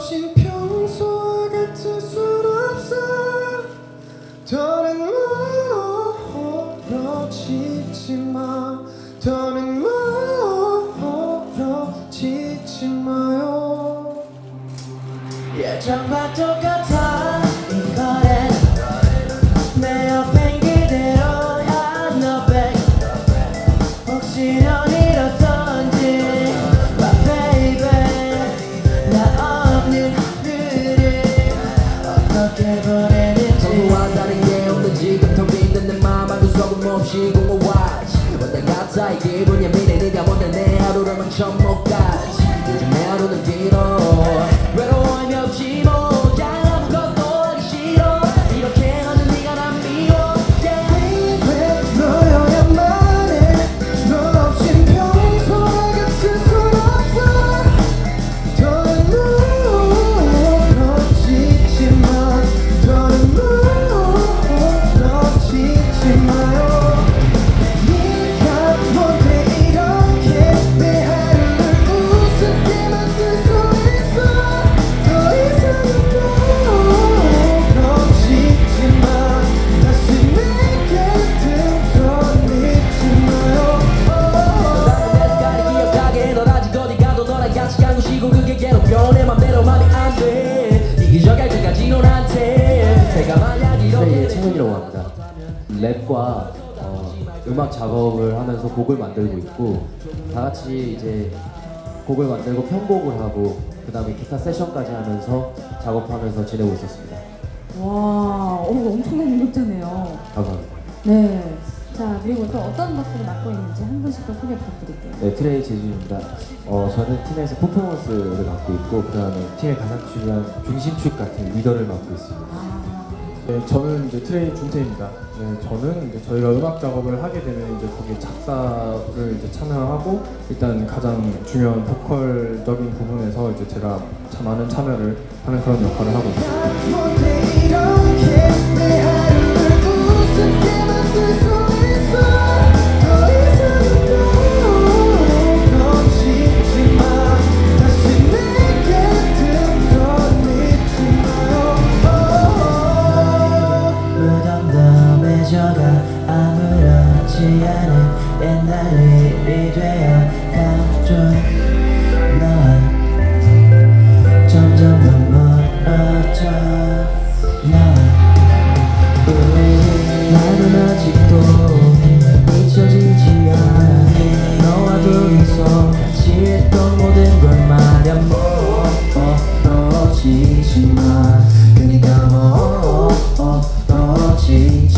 없인 평소와 같을 수 없어 더는 멀어지지 마 더는 멀어지지 마요. 예전과 똑같아. 어떻게 보내는지 평소와 다른 게 없는 지금 텅빈내 마음 안고 소금 없이 공허하지 왔다 갔다 이 기분이 미래니까 뭔데 내 하루를 망쳐 못가 합니다. 랩과 어, 음악 작업을 하면서 곡을 만들고 있고 다 같이 이제 곡을 만들고 편곡을 하고 그 다음에 기타 세션까지 하면서 작업하면서 지내고 있었습니다. 와, 오, 엄청난 능력자네요. 감사합니다. 네. 자, 그리고 또 어떤 것들을 맡고 있는지 한 분씩 더 소개 부탁드릴게요. 네, 트레이 재준입니다. 어, 저는 팀에서 퍼포먼스를 맡고 있고 그 다음에 팀의 가장 중요한 중심축 같은 리더를 맡고 있습니다. 아, 네, 저는 이제 트레이 준태입니다. 네, 저는 이제 저희가 음악 작업을 하게 되면 이제 거기에 작사를 이제 참여하고 일단 가장 중요한 보컬적인 부분에서 이제 제가 참 많은 참여를 하는 그런 역할을 하고 있습니다. 너가 아무렇지 않은 옛날 일이 되어 가죠. 나와 점점 더 멀어져. 나와 우리 나는 아직도 잊혀지지 않아. 너와 둘이서 같이 했던 모든 걸 말야 멀어지지만 뭐 그니까 뭐 멀어지지